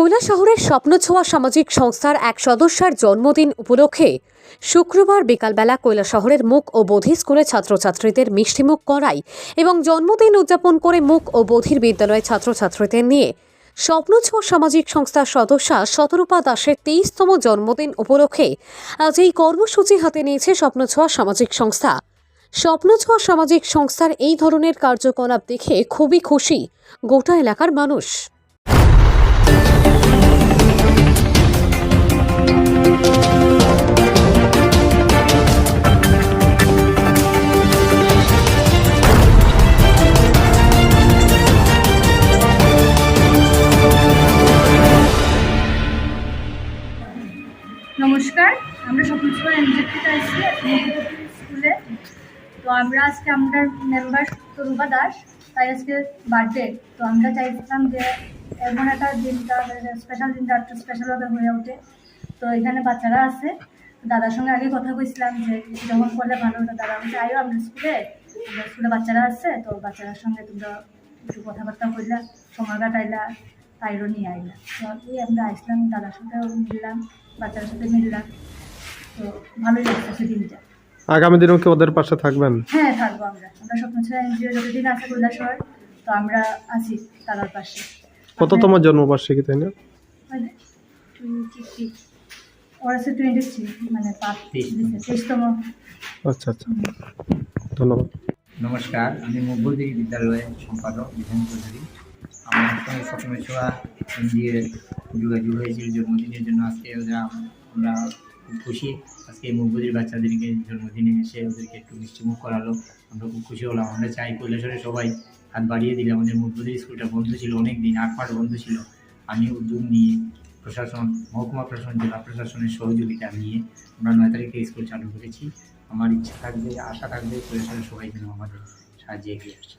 কৈলাসহরের স্বপ্নছোঁয়া সামাজিক সংস্থার এক সদস্যার জন্মদিন উপলক্ষে শুক্রবার বিকালবেলা কৈলা শহরের মুখ ও বোধি স্কুলে ছাত্রছাত্রীদের মিষ্টিমুখ করাই এবং জন্মদিন উদযাপন করে মুখ ও বোধির বিদ্যালয়ের ছাত্রছাত্রীদের নিয়ে স্বপ্নছোঁয়া সামাজিক সংস্থার সদস্যা শতরূপা দাসের তেইশতম জন্মদিন উপলক্ষে আজ এই কর্মসূচি হাতে নিয়েছে স্বপ্নছোঁয়া সামাজিক সংস্থা। স্বপ্নছোঁয়া সামাজিক সংস্থার এই ধরনের কার্যকলাপ দেখে খুবই খুশি গোটা এলাকার মানুষ। আমরা স্বপ্নসভা এনজেড থেকে আসছি স্কুলে তো আমরা আজকে আমরা মেম্বার তরুবা দাস, তাই আজকে বার্থডে তো আমরা চাইছিলাম যে এমন একটা দিনটা স্পেশাল দিনটা একটু স্পেশালভাবে হয়ে ওঠে। তো এখানে বাচ্চারা আছে। দাদার সঙ্গে আগে কথা কইছিলাম যে যখন করলে ভালো হতো, দাদা বলছে, আয়ো, আমরা স্কুলে স্কুলে বাচ্চারা আছে, তো বাচ্চাদের সঙ্গে তোমরা একটু কথাবার্তা কইলা, সময় কাটাইলা, তাইরও নিয়ে আইলা। তো আমরা আসলাম, দাদার সাথেও মিললাম বাচ্চার সাথে মিললাম। তো ভালোই লাগছে সেদিনটা আগামী দিনেও কি ওদের পাশে থাকবেন? হ্যাঁ থাকব আমরা। আমরা এনজিও যতদিন আছে কৈলাসহর তো আমরা আছি তারার পাশে। কততম জন্মবার্ষিকী তাই না? ওর আছে টোয়েন্টি থ্রি মানে তেইশতম। আচ্ছা আচ্ছা। ধন্যবাদ। নমস্কার আমি মধ্যদিক বিদ্যালয়ের সম্পাদক বিধান চৌধুরী। আমার সঙ্গে সবসময় ছোঁয়া এনজিএর যোগাযোগ হয়েছিল জন্মদিনের জন্য আজকে ওরা আমরা খুব খুশি। আজকে মধ্যদির বাচ্চাদেরকে জন্মদিনে এসে ওদেরকে একটু মিষ্টিমুখ করালো। আমরা খুব খুশি হলাম। আমরা চাই কৈলাসরে সবাই হাত বাড়িয়ে দিলে। আমাদের মধ্যদির স্কুলটা বন্ধ ছিল অনেক দিন আট মাস বন্ধ ছিল। আমি উদ্যোগ নিয়ে প্রশাসন, মহকুমা প্রশাসন, জেলা প্রশাসনের সহযোগিতা নিয়ে আমরা নয় তারিখে স্কুল চালু করেছি। আমার ইচ্ছা থাকবে, আশা থাকবে কৈলাসরের সবাই যেন আমাদের সাহায্যে এগিয়ে আসছে